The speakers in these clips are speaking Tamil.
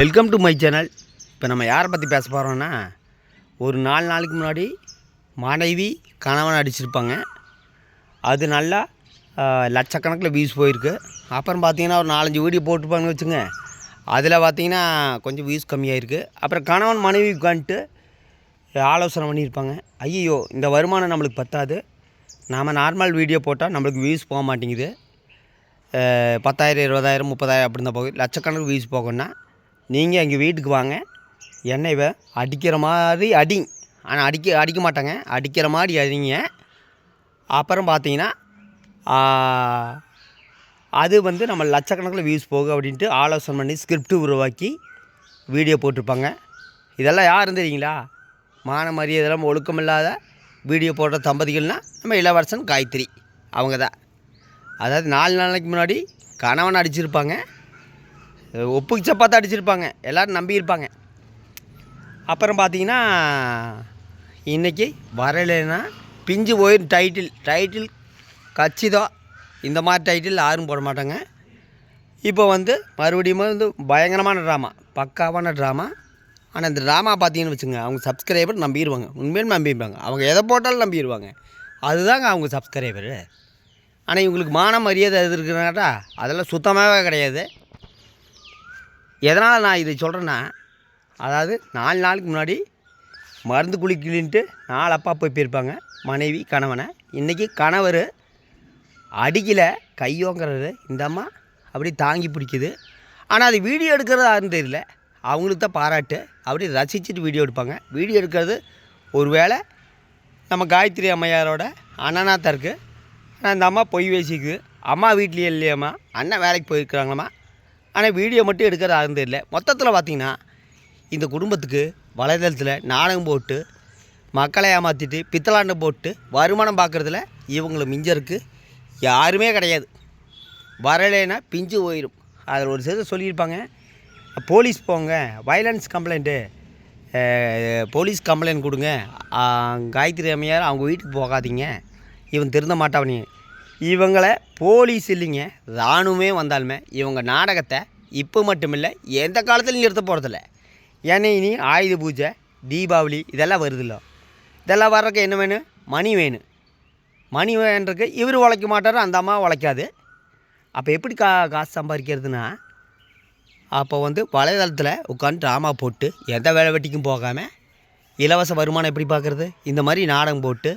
வெல்கம் டு மை சேனல் இப்போ நம்ம யாரை பற்றி பேச போகிறோம்னா ஒரு நாலு நாளைக்கு முன்னாடி மனைவி கணவன் அடிச்சிருப்பாங்க. அது நல்லா லட்சக்கணக்கில் வியூஸ் போயிருக்கு. அப்புறம் பார்த்தீங்கன்னா ஒரு நாலஞ்சு வீடியோ போட்டுருப்பாங்கன்னு வச்சுங்க அதில் பார்த்தீங்கன்னா கொஞ்சம் வியூஸ் கம்மியாயிருக்கு. அப்புறம் கணவன் மனைவி உட்காந்துட்டு ஆலோசனை பண்ணியிருப்பாங்க. ஐயோ இந்த வருமானம் நம்மளுக்கு பத்தாது. நாம் நார்மல் வீடியோ போட்டால் நம்மளுக்கு வியூஸ் போக மாட்டேங்குது. பத்தாயிரம் இருபதாயிரம் முப்பதாயிரம் அப்படி தான் போகுது. லட்சக்கணக்கு வியூஸ் போகணும்னா நீங்கள் எங்கள் வீட்டுக்கு வாங்க. என்னை இவ அடிக்கிற மாதிரி அடி. ஆனால் அடிக்க அடிக்க மாட்டாங்க. அடிக்கிற மாதிரி அடிங்க. அப்புறம் பார்த்தீங்கன்னா அது வந்து நம்ம லட்சக்கணக்கில் வியூஸ் போகும் அப்படின்ட்டு ஆலோசனை பண்ணி ஸ்கிரிப்ட் உருவாக்கி வீடியோ போட்டிருப்பாங்க. இதெல்லாம் யாரும் தெரியுங்களா? மான மரியாதைலாம் ஒழுக்கமில்லாத வீடியோ போடுற தம்பதிகள்னால் நம்ம இளவரசன் காயத்ரி. அவங்க தான் அதாவது நாலு நாளைக்கு முன்னாடி கணவன் அடிச்சிருப்பாங்க. ஒப்புக்கு சப்பாத்து அடிச்சிருப்பாங்க. எல்லோரும் நம்பியிருப்பாங்க அப்புறம் பார்த்தீங்கன்னா இன்றைக்கி வரலைன்னா பிஞ்சு போயிடும் டைட்டில் டைட்டில் கச்சிதம் இந்த மாதிரி டைட்டில் யாரும் போட மாட்டாங்க. இப்போ வந்து மறுபடியும் வந்து பயங்கரமான ட்ராமா பக்காவான ட்ராமா ஆனால் இந்த ட்ராமா பார்த்தீங்கன்னு வச்சுங்க அவங்க சப்ஸ்கிரைபர் நம்பிடுவாங்க உண்மையிலும் நம்பிடுவாங்க அவங்க எதை போட்டாலும் நம்பிடுவாங்க அதுதாங்க அவங்க சப்ஸ்கிரைபரு ஆனால் இவங்களுக்கு மான மரியாதை எது இருக்குனாட்டா அதெல்லாம் சுத்தமாகவே கிடையாது. எதனால் நான் இதை சொல்கிறேன்னா அதாவது நாலு நாளுக்கு முன்னாடி மருந்து குளிக்கலின்ட்டு நாலு அப்பா போய் போயிருப்பாங்க மனைவி கணவனை. இன்றைக்கி கணவர் அடிக்கலை கையோங்கிறது இந்த அம்மா அப்படி தாங்கி பிடிக்குது. ஆனால் அது வீடியோ எடுக்கிறதா தெரியல. அவங்களுக்கு தான் பாராட்டு. அப்படி ரசிச்சுட்டு வீடியோ எடுப்பாங்க. வீடியோ எடுக்கிறது ஒரு வேளை நம்ம காயத்ரி அம்மையாரோட அண்ணனாக தான் இருக்குது. ஆனால் இந்த அம்மா பொய் பேசிக்குது. அம்மா வீட்லேயே இல்லையம்மா. அண்ணன் வேலைக்கு போயிருக்கிறாங்களம்மா. ஆனால் வீடியோ மட்டும் எடுக்கிறது யாருன்னு தெரியல. மொத்தத்தில் பார்த்தீங்கன்னா இந்த குடும்பத்துக்கு வலைதளத்தில் நாடகம் போட்டு மக்களை ஏமாற்றிட்டு பித்தளாண்டு போட்டு வருமானம் பார்க்குறதுல இவங்களை மிஞ்சருக்கு யாருமே கிடையாது. வரலைன்னா பிஞ்சு போயிடும் அதில் ஒரு சிலர் சொல்லியிருப்பாங்க போலீஸ் போங்க வைலன்ஸ் கம்ப்ளைண்ட்டு போலீஸ் கம்ப்ளைண்ட் கொடுங்க. காயத்ரி அம்மையார் அவங்க வீட்டுக்கு போகாதீங்க. இவன் திருந்த மாட்டாவனி இவங்களை போலீஸ் இல்லைங்க. இராணுவமே வந்தாலுமே இவங்க நாடகத்தை இப்போ மட்டும் இல்லை எந்த காலத்துலையும் நிறுத்த போகிறதில்ல ஏன்னா இனி ஆயுத பூஜை தீபாவளி இதெல்லாம் வருதுல்ல. இதெல்லாம் வர்றதுக்கு என்ன வேணும் மணி வேணும் மணி வேணுறதுக்கு இவர் உழைக்க மாட்டார் அந்த அம்மா உழைக்காது. அப்போ எப்படி கா காசு சம்பாதிக்கிறதுனா அப்போ வந்து வலைதளத்தில் உட்காந்து ட்ராமா போட்டு எந்த வேலை வெட்டிக்கும் போகாமல் இலவச வருமானம் எப்படி பார்க்குறது இந்த மாதிரி நாடகம் போட்டு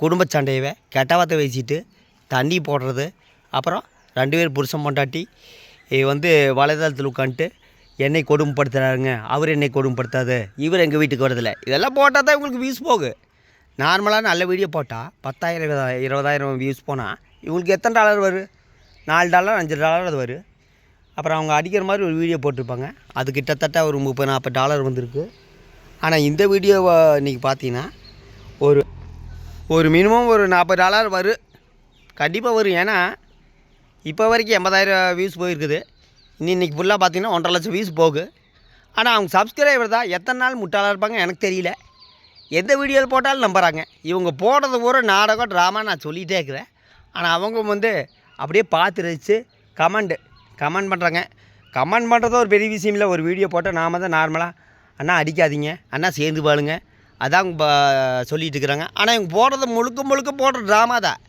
குடும்ப சண்டையவை கெட்டவாத்தை வச்சுட்டு தண்ணி போடுறது. அப்புறம் ரெண்டு பேர் புருஷன் பொண்டாட்டி வந்து வலைதளத்தில் உட்காந்துட்டு என்னை கொடுமைப்படுத்துகிறாருங்க அவர் என்னை கொடுமைப்படுத்தாது. இவர் எங்கள் வீட்டுக்கு வரதில்லை இதெல்லாம் போட்டால் தான் இவங்களுக்கு வியூஸ் போகு நார்மலாக நல்ல வீடியோ போட்டால் பத்தாயிரம் இருபதாயிரம் இருபதாயிரம் வியூஸ் போனால் இவங்களுக்கு எத்தனை டாலர் வரும்? நாலு டாலர் அஞ்சு டாலர் அது வரும். அப்புறம் அவங்க அடிக்கிற மாதிரி ஒரு வீடியோ போட்டிருப்பாங்க. அது கிட்டத்தட்ட ஒரு முப்பது நாற்பது டாலர் வந்திருக்கு. ஆனால் இந்த வீடியோவை இன்றைக்கி பார்த்தீங்கன்னா ஒரு ஒரு மினிமம் ஒரு நாற்பது டாலர் வரும். கண்டிப்பாக வரும். ஏன்னா இப்போ வரைக்கும் எண்பதாயிரம் வியூஸ் போயிருக்குது. இன்னி இன்றைக்கி ஃபுல்லாக பார்த்தீங்கன்னா ஒன்றரை லட்சம் வியூஸ் போகுது. ஆனால் அவங்க சப்ஸ்கிரைபர் தான் எத்தனை நாள் முட்டாளாக இருப்பாங்க எனக்கு தெரியல. எந்த வீடியோவில் போட்டாலும் நம்புகிறாங்க இவங்க போடுறது பூரா நாடகம் ட்ராமா நான் சொல்லிகிட்டே இருக்கிறேன். ஆனால் அவங்க வந்து அப்படியே பார்த்து ரசித்து கமெண்ட் கமெண்ட் பண்ணுறாங்க கமெண்ட் பண்ணுறது ஒரு பெரிய விஷயம் இல்லை. ஒரு வீடியோ போட்டால் நாம் தான் நார்மலாக அண்ணா அடிக்காதீங்க. அண்ணா சேர்ந்து பாருங்க அதான் அவங்க இருக்கிறாங்க. ஆனால் இவங்க போடுறது முழுக்க முழுக்க போடுற ட்ராமா தான்.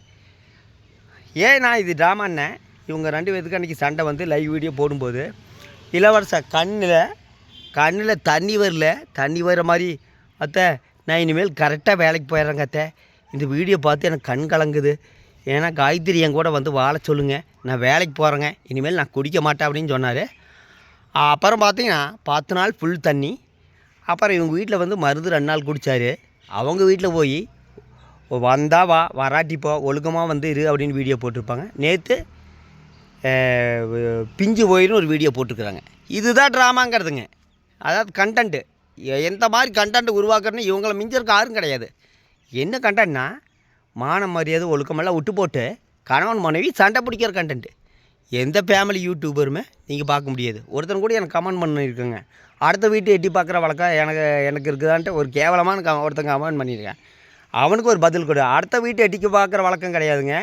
ஏன் நான் இது ட்ராமான்னேன் இவங்க ரெண்டு பேருக்கு அன்றைக்கி சண்டை வந்து லைவ் வீடியோ போடும்போது இளவரச கண்ணில் கண்ணில் தண்ணி வரல. தண்ணி வர மாதிரி அத்தை நான் இனிமேல் கரெக்டாக வேலைக்கு போயிடுறேங்க அத்தை. இந்த வீடியோ பார்த்து எனக்கு கண் கலங்குது. ஏன்னா காயத்ரி என் கூட வந்து வாழ சொல்லுங்கள் நான் வேலைக்கு போகிறேங்க இனிமேல் நான் குடிக்க மாட்டேன் அப்படின்னு சொன்னார். அப்புறம் பார்த்தீங்கன்னா பத்து நாள் ஃபுல் தண்ணி. அப்புறம் இவங்க வீட்டில் வந்து மருந்து ரெண்டு நாள் குடித்தார் அவங்க வீட்டில் போய் வந்தால் வா வராட்டி போ ஒழுக்கமாக வந்து இரு அப்படின்னு வீடியோ போட்டிருப்பாங்க. நேற்று பிஞ்சு போயின்னு ஒரு வீடியோ போட்டிருக்குறாங்க. இதுதான் ட்ராமாங்கிறதுங்க அதாவது கண்டென்ட்டு எந்த மாதிரி கண்டென்ட் உருவாக்குறேன்னு இவங்களை மிஞ்சிருக்க யாரும் கிடையாது. என்ன கண்டென்ட்னா மானம் மரியாதை ஒழுக்கமெல்லாம் விட்டு போட்டு கணவன் மனைவி சண்டை பிடிக்கிற கண்டென்ட்டு எந்த ஃபேமிலி யூடியூபருமே நீங்கள் பார்க்க முடியாது. ஒருத்தன் கூட எனக்கு கமெண்ட் பண்ணியிருக்கேங்க. அடுத்த வீட்டு எட்டி பார்க்குற வழக்கம் எனக்கு எனக்கு இருக்குதான்ட்டு ஒரு கேவலமான க ஒருத்தன் கமெண்ட் பண்ணியிருக்கேன். அவனுக்கு ஒரு பதில் கொடு. அடுத்த வீட்டை எட்டிக்கு பார்க்குற வழக்கம் கிடையாதுங்க.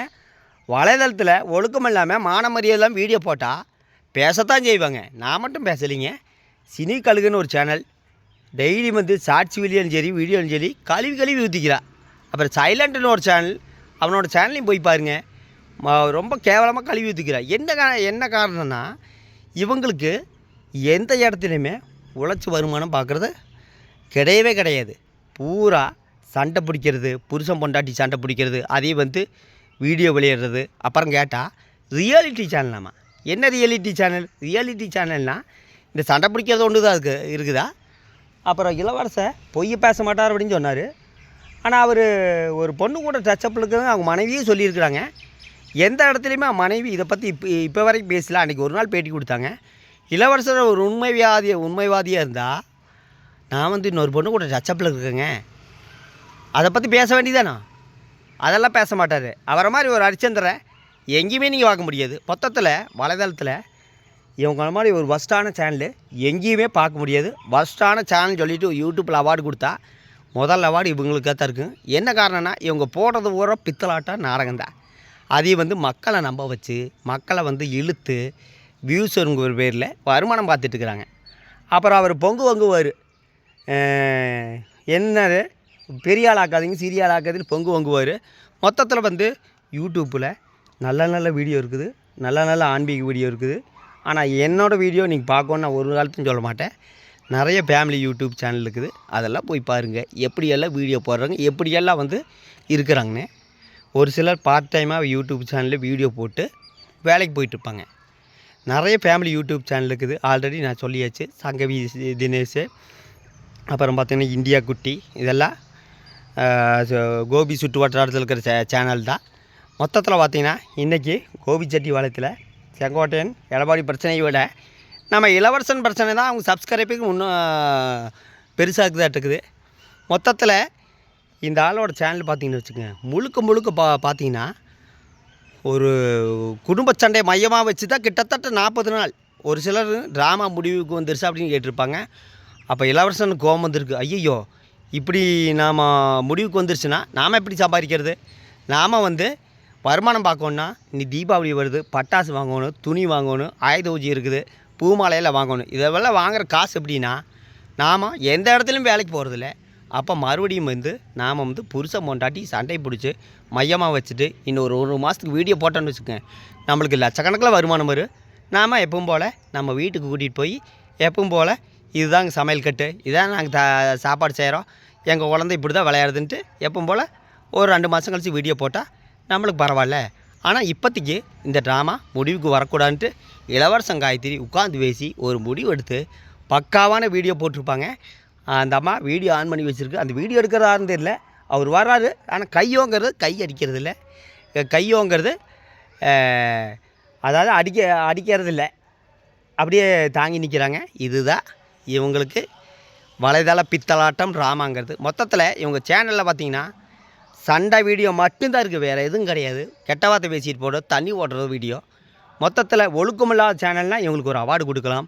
வலைதளத்தில் ஒழுக்கம் இல்லாமல் மானமரியாதெல்லாம் வீடியோ போட்டால் பேசத்தான் செய்வாங்க. நான் மட்டும் பேசலைங்க. சினி கழுகுன்னு ஒரு சேனல் டெய்லி வந்து ஷார்ட்ஸ் வீடியோலும் சரி வீடியோலும் சரி கழுவி கழுவி ஊற்றிக்கிறா அப்புறம் சைலண்ட்னு ஒரு சேனல் அவனோட சேனலையும் போய் பாருங்க. ம- ரொம்ப கேவலமாக கழுவி ஊற்றிக்கிறா என்ன கா என்ன காரணம்னா இவங்களுக்கு எந்த இடத்துலையுமே உழைச்சி வருமானம் பார்க்குறது கிடையவே கிடையாது. பூரா சண்டை பிடிக்கிறது புருஷன் பொண்டாட்டி சண்டை பிடிக்கிறது அதே வந்து வீடியோ விளையிடுறது. அப்புறம் கேட்டால் ரியாலிட்டி சேனலாமா என்ன ரியாலிட்டி சேனல் ரியாலிட்டி சேனல்னால் இந்த சண்டை பிடிக்கிறது ஒன்று தான் இருக்கு இருக்குதா? அப்புறம் இளவரசை பொய் பேச மாட்டார் அப்படின்னு சொன்னார். ஆனால் அவர் ஒரு பொண்ணு கூட டச்சப் இருக்குதுன்னு அவங்க மனைவியும் சொல்லியிருக்கிறாங்க. எந்த இடத்துலையுமே மனைவி இதை பற்றி இப்போ இப்போ வரைக்கும் பேசல. அன்றைக்கி ஒரு நாள் பேட்டி கொடுத்தாங்க. இளவரசர் ஒரு உண்மைவாதி உண்மைவாதியாக இருந்தால் நான் வந்து இன்னொரு பொண்ணு கூட டச்சப்பில் இருக்கேங்க. அதை பற்றி பேச வேண்டியதானா அதெல்லாம் பேச மாட்டார். அவரை மாதிரி ஒரு அரிச்சந்திரை எங்கேயுமே நீங்கள் பார்க்க முடியாது. மொத்தத்தில் வலைதளத்தில் இவங்கள மாதிரி ஒரு வஸ்டான சேனலு எங்கேயுமே பார்க்க முடியாது. ஒஸ்ட்டான சேனல் சொல்லிவிட்டு யூடியூப்பில் அவார்டு கொடுத்தா முதல் அவார்டு இவங்களுக்காக தான் இருக்கும் என்ன காரணம்னா இவங்க போடுறது பூரா பித்தலாட்டம் நாரங்கந்தான் அதையும் வந்து மக்களை நம்ப வச்சு மக்களை வந்து இழுத்து வியூஸுங்கிற பேரில் வருமானம் பார்த்துட்டு இருக்கிறாங்க. அப்புறம் அவர் பொங்கு வங்குவார். என்னது? பெரிய ஆள் ஆக்காதீங்க சிறிய ஆள் ஆக்காதீங்கன்னு பொங்கு வங்குவார் மொத்தத்தில் வந்து யூடியூப்பில் நல்ல நல்ல வீடியோ இருக்குது. நல்ல நல்ல ஆன்மீக வீடியோ இருக்குது. ஆனால் என்னோடய வீடியோ நீங்கள் பார்க்கணுன்னு நான் ஒரு காலத்தையும் சொல்ல மாட்டேன். நிறைய ஃபேமிலி யூடியூப் சேனல் இருக்குது. அதெல்லாம் போய் பாருங்கள் எப்படியெல்லாம் வீடியோ போடுறாங்க எப்படியெல்லாம் வந்து இருக்கிறாங்கன்னு. ஒரு சிலர் பார்ட் டைமாக யூடியூப் சேனலில் வீடியோ போட்டு வேலைக்கு போயிட்டுருப்பாங்க நிறைய ஃபேமிலி யூடியூப் சேனல் இருக்குது. ஆல்ரெடி நான் சொல்லியாச்சு. சங்கவி தினேஷ் அப்புறம் பார்த்திங்கன்னா இந்தியா குட்டி இதெல்லாம் கோபி சுற்று வட்டாரத்தில் இருக்கிற சே சேனல் தான். மொத்தத்தில் பார்த்தீங்கன்னா இன்றைக்கி கோபிச்செட்டி பாளையத்தில் செங்கோட்டையன் எடப்பாடி பிரச்சனையை விட நம்ம இளவரசன் பிரச்சனை தான் அவங்க சப்ஸ்கிரைபுக்கு இன்னும் பெருசாக இருக்குது மொத்தத்தில் இந்த ஆளோட சேனல் பார்த்தீங்கன்னு வச்சுக்கோங்க முழுக்க முழுக்க பா பார்த்தீங்கன்னா ஒரு குடும்ப சண்டை மையமாக வச்சு தான் கிட்டத்தட்ட நாற்பது நாள். ஒரு சிலர் ட்ராமா முடிவுக்கு வந்துருச்சு அப்படின்னு கேட்டிருப்பாங்க. அப்போ இளவரசனுக்கு கோபம் வந்திருக்கு. ஐயோ இப்படி நாம் முடிவுக்கு வந்துருச்சுன்னா நாம் எப்படி சம்பாதிக்கிறது? நாம் வந்து வருமானம் பார்க்கணுன்னா இனி தீபாவளி வருது பட்டாசு வாங்கணும் துணி வாங்கணும் ஆயுத ஊஜி இருக்குது பூ மாலையெல்லாம் வாங்கணும். இதெல்லாம் வாங்குற காசு எப்படின்னா நாம் எந்த இடத்துலையும் வேலைக்கு போகிறதில்ல அப்போ மறுபடியும் வந்து நாம் வந்து புருஷன் மொண்டாட்டி சண்டை பிடிச்சி மையமாக வச்சுட்டு இன்னொரு ஒரு மாதத்துக்கு வீடியோ போட்டோன்னு வச்சுக்கோங்க. நம்மளுக்கு லட்சக்கணக்கில் வருமானம் வரும். நாம் எப்பவும் போல் நம்ம வீட்டுக்கு கூட்டிகிட்டு போய் எப்பவும் போல் இதுதாங்க சமையல் கட்டு. இதான் நாங்கள் த சாப்பாடு செய்கிறோம் எங்கள் குழந்தை இப்படி தான் விளையாடுதுன்ட்டு எப்பவும் போல் ஒரு ரெண்டு மாதம் கழித்து வீடியோ போட்டால் நம்மளுக்கு பரவாயில்ல. ஆனால் இப்போதைக்கு இந்த ட்ராமா முடிவுக்கு வரக்கூடாதுன்ட்டு இளவரசன் காயத்ரி உட்காந்து பேசி ஒரு முடிவு எடுத்து பக்காவான வீடியோ போட்டிருப்பாங்க. அந்த அம்மா வீடியோ ஆன் பண்ணி வச்சுருக்கு. அந்த வீடியோ எடுக்கிறதாருன்னு தெரியல. அவர் வர்றாரு. ஆனால் கையோங்கிறது கை அடிக்கிறது இல்லை கையோங்கிறது அதாவது அடிக்க அடிக்கிறது இல்லை அப்படியே தாங்கி நிற்கிறாங்க இதுதான் இவங்களுக்கு வலைதள பித்தலாட்டம் ட்ராமாங்கிறது மொத்தத்தில் இவங்க சேனலில் பார்த்தீங்கன்னா சண்டை வீடியோ மட்டும்தான் இருக்குது வேறு எதுவும் கிடையாது. கெட்ட வார்த்தை பேசிட்டு போடுறது தண்ணி ஓடுறது வீடியோ. மொத்தத்தில் ஒழுக்கமில்லாத சேனல்னால் இவங்களுக்கு ஒரு அவார்டு கொடுக்கலாம்.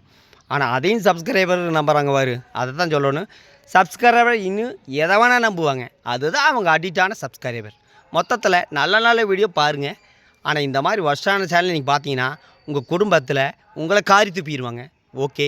ஆனால் அதையும் சப்ஸ்கிரைபர் நம்புறாங்க வாரு அதை தான் சொல்லணும். சப்ஸ்கிரைபர் இன்னும் எதை வேணால் நம்புவாங்க. அதுதான் அவங்க அடிக்டான சப்ஸ்கிரைபர் மொத்தத்தில் நல்ல நல்ல வீடியோ பாருங்கள் ஆனால் இந்த மாதிரி வருஷான சேனல் நீங்கள் பார்த்தீங்கன்னா உங்கள் குடும்பத்தில் உங்களை காரி துப்பிடுவாங்க. ஓகே